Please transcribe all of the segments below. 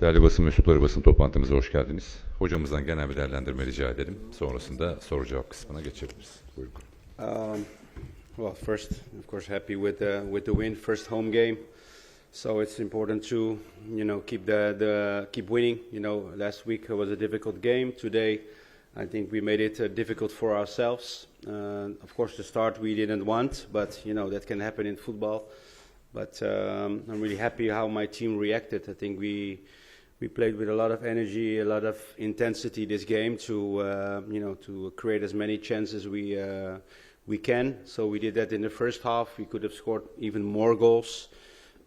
Değerli basın mensupları basın toplantımıza hoş geldiniz. Hocamızdan genel bir değerlendirme rica edelim. Sonrasında soru cevap kısmına geçebiliriz. Buyurun. Um, well, first, of course, happy with the with the win, first home game. So it's important to, you know, keep the, the keep winning. You know, last week was a difficult game. Today, I think we made it uh, difficult for ourselves. Uh, of course, the start we didn't want, but you know that can happen in football. But um, I'm really happy how my team reacted. I think we we played with a lot of energy, a lot of intensity this game to uh, you know to create as many chances we uh, we can. So we did that in the first half. We could have scored even more goals.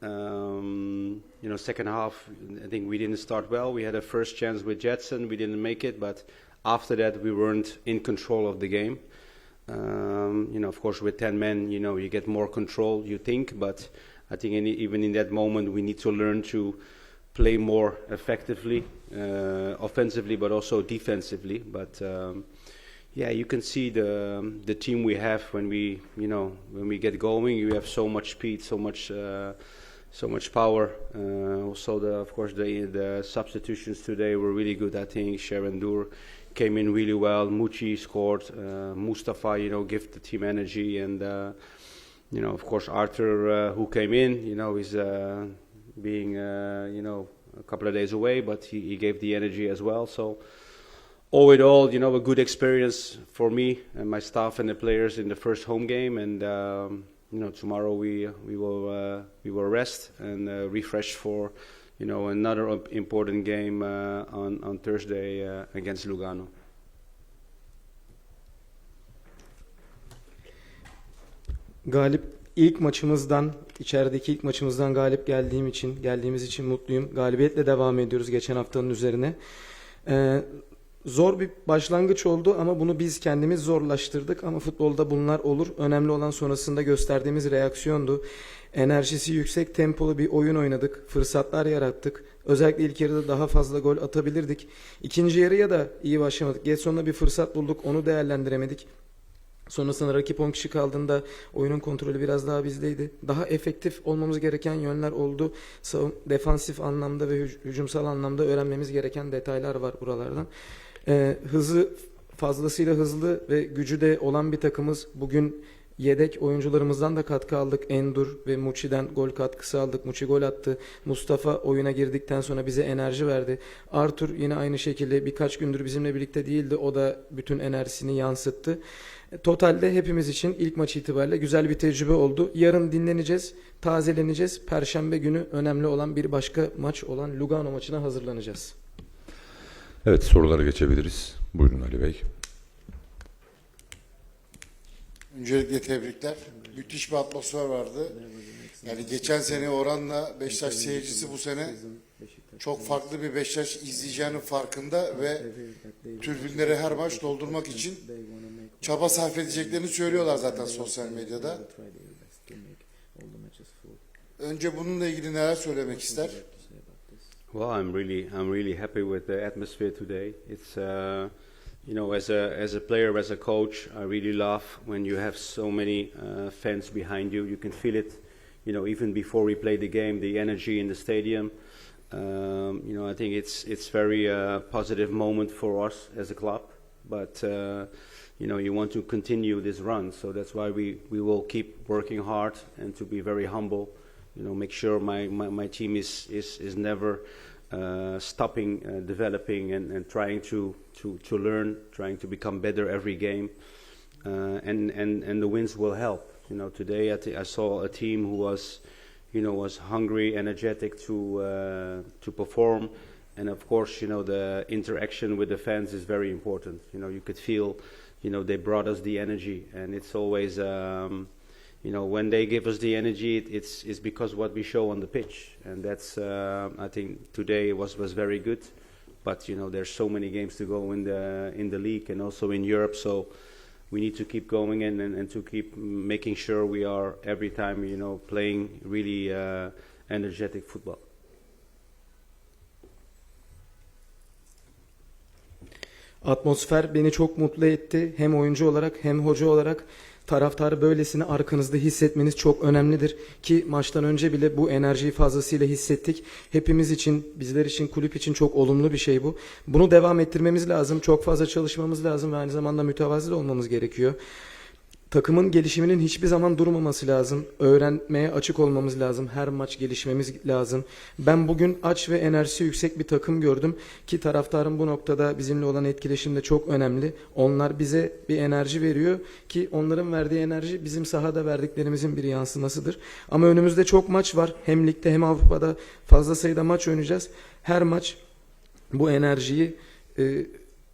Um, you know, second half, I think we didn't start well. We had a first chance with Jetson, we didn't make it, but after that, we weren't in control of the game. Um, you know, of course, with 10 men, you know, you get more control, you think, but I think in, even in that moment, we need to learn to play more effectively, uh, offensively, but also defensively. But um, yeah, you can see the the team we have when we, you know, when we get going. You have so much speed, so much, uh, so much power. Uh, also, the of course the the substitutions today were really good. I think Sharon Dur came in really well. Muchi scored. Uh, Mustafa, you know, gave the team energy, and uh, you know, of course Arthur, uh, who came in, you know, is being, uh, you know, a couple of days away, but he, he gave the energy as well. So all in all, you know, a good experience for me and my staff and the players in the first home game. And um, you know, tomorrow we we will uh, we will rest and uh, refresh for you know another important game uh, on on Thursday uh, against Lugano. Galip ilk maçımızdan, içerideki ilk maçımızdan galip geldiğim için, geldiğimiz için mutluyum. Galibiyetle devam ediyoruz geçen haftanın üzerine. Ee, zor bir başlangıç oldu ama bunu biz kendimiz zorlaştırdık. Ama futbolda bunlar olur. Önemli olan sonrasında gösterdiğimiz reaksiyondu. Enerjisi yüksek, tempolu bir oyun oynadık. Fırsatlar yarattık. Özellikle ilk yarıda daha fazla gol atabilirdik. İkinci yarıya da iyi başlamadık. Getson'da bir fırsat bulduk. Onu değerlendiremedik. Sonrasında rakip 10 kişi kaldığında oyunun kontrolü biraz daha bizdeydi. Daha efektif olmamız gereken yönler oldu. Savun, defansif anlamda ve hüc- hücumsal anlamda öğrenmemiz gereken detaylar var buralardan. Ee, hızı fazlasıyla hızlı ve gücü de olan bir takımız. Bugün yedek oyuncularımızdan da katkı aldık. Endur ve Muçi'den gol katkısı aldık. Muçi gol attı. Mustafa oyuna girdikten sonra bize enerji verdi. Arthur yine aynı şekilde birkaç gündür bizimle birlikte değildi. O da bütün enerjisini yansıttı. Totalde hepimiz için ilk maç itibariyle güzel bir tecrübe oldu. Yarın dinleneceğiz, tazeleneceğiz. Perşembe günü önemli olan bir başka maç olan Lugano maçına hazırlanacağız. Evet sorulara geçebiliriz. Buyurun Ali Bey. Öncelikle tebrikler. Müthiş bir atmosfer vardı. Yani geçen sene oranla Beşiktaş seyircisi bu sene çok farklı bir Beşiktaş izleyeceğinin farkında ve tribünleri her maç doldurmak için çaba sarf edeceklerini söylüyorlar zaten sosyal medyada. Önce bununla ilgili neler söylemek ister? Well, I'm really, I'm really happy with the atmosphere today. It's, uh, you know, as a as a player, as a coach, I really love when you have so many uh, fans behind you. You can feel it, you know, even before we play the game, the energy in the stadium. Um, you know, I think it's it's very uh, positive moment for us as a club. But uh, you know, you want to continue this run, so that's why we we will keep working hard and to be very humble you know, make sure my, my, my team is, is, is never stopping uh, developing and, and trying to, to, to learn, trying to become better every game. Uh, and, and, and the wins will help. You know, today I, thi- I saw a team who was, you know, was hungry, energetic to, uh, to perform. And of course, you know, the interaction with the fans is very important. You know, you could feel, you know, they brought us the energy. And it's always, um, you know, when they give us the energy, it, it's, it's because what we show on the pitch, and that's uh, I think today was was very good. But you know, there's so many games to go in the in the league and also in Europe, so we need to keep going and, and, and to keep making sure we are every time you know playing really uh, energetic football. Atmosfer beni çok mutlu etti. Hem oyuncu olarak hem hoca olarak taraftarı böylesine arkanızda hissetmeniz çok önemlidir. Ki maçtan önce bile bu enerjiyi fazlasıyla hissettik. Hepimiz için, bizler için, kulüp için çok olumlu bir şey bu. Bunu devam ettirmemiz lazım. Çok fazla çalışmamız lazım ve aynı zamanda mütevazi de olmamız gerekiyor. Takımın gelişiminin hiçbir zaman durmaması lazım. Öğrenmeye açık olmamız lazım. Her maç gelişmemiz lazım. Ben bugün aç ve enerjisi yüksek bir takım gördüm ki taraftarın bu noktada bizimle olan etkileşim de çok önemli. Onlar bize bir enerji veriyor ki onların verdiği enerji bizim sahada verdiklerimizin bir yansımasıdır. Ama önümüzde çok maç var. Hem ligde hem Avrupa'da fazla sayıda maç oynayacağız. Her maç bu enerjiyi e,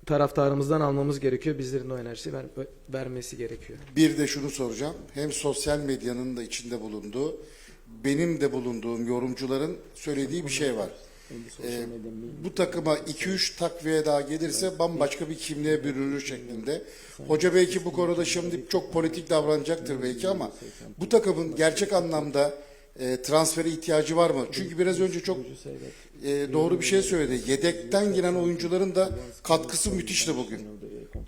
taraftarımızdan almamız gerekiyor. Bizlerin o enerjisi ver- vermesi gerekiyor. Bir de şunu soracağım. Hem sosyal medyanın da içinde bulunduğu, benim de bulunduğum yorumcuların söylediği bir şey var. Ee, bu takıma 2-3 takviye daha gelirse bambaşka bir kimliğe bürünür şeklinde. Hoca belki bu konuda şimdi çok politik davranacaktır belki ama bu takımın gerçek anlamda e, transfere ihtiyacı var mı? Çünkü biraz önce çok e, doğru bir şey söyledi. Yedekten giren oyuncuların da katkısı müthişti bugün.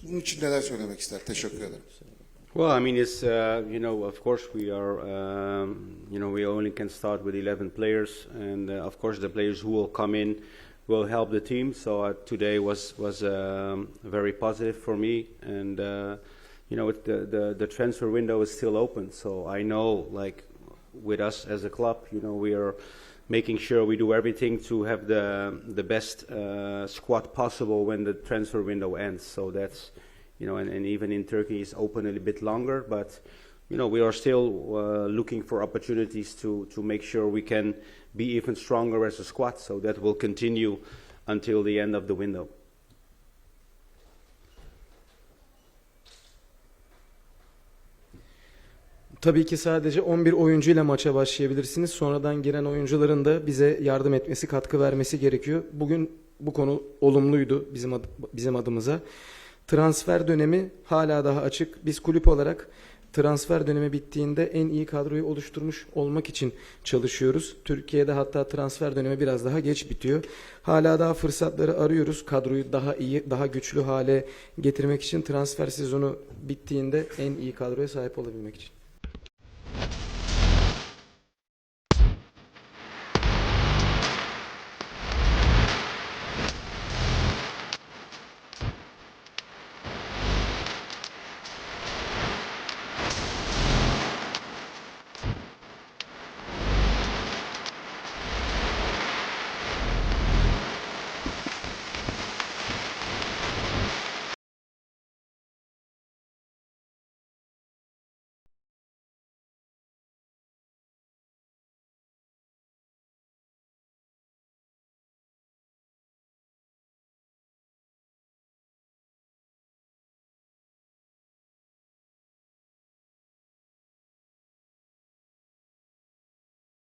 Bunun için neler söylemek ister? Teşekkür ederim. Well, I mean, it's uh, you know, of course, we are, um, you know, we only can start with 11 players, and uh, of course, the players who will come in will help the team. So uh, today was was um, very positive for me, and uh, you know, it, the, the the transfer window is still open. So I know, like, with us as a club, you know, we are making sure we do everything to have the the best uh, squad possible when the transfer window ends. So that's you know, and, and even in Turkey it's open a little bit longer, but you know, we are still uh, looking for opportunities to to make sure we can be even stronger as a squad. So that will continue until the end of the window. Tabii ki sadece 11 oyuncuyla maça başlayabilirsiniz. Sonradan giren oyuncuların da bize yardım etmesi, katkı vermesi gerekiyor. Bugün bu konu olumluydu bizim ad- bizim adımıza. Transfer dönemi hala daha açık. Biz kulüp olarak transfer dönemi bittiğinde en iyi kadroyu oluşturmuş olmak için çalışıyoruz. Türkiye'de hatta transfer dönemi biraz daha geç bitiyor. Hala daha fırsatları arıyoruz. Kadroyu daha iyi, daha güçlü hale getirmek için transfer sezonu bittiğinde en iyi kadroya sahip olabilmek için.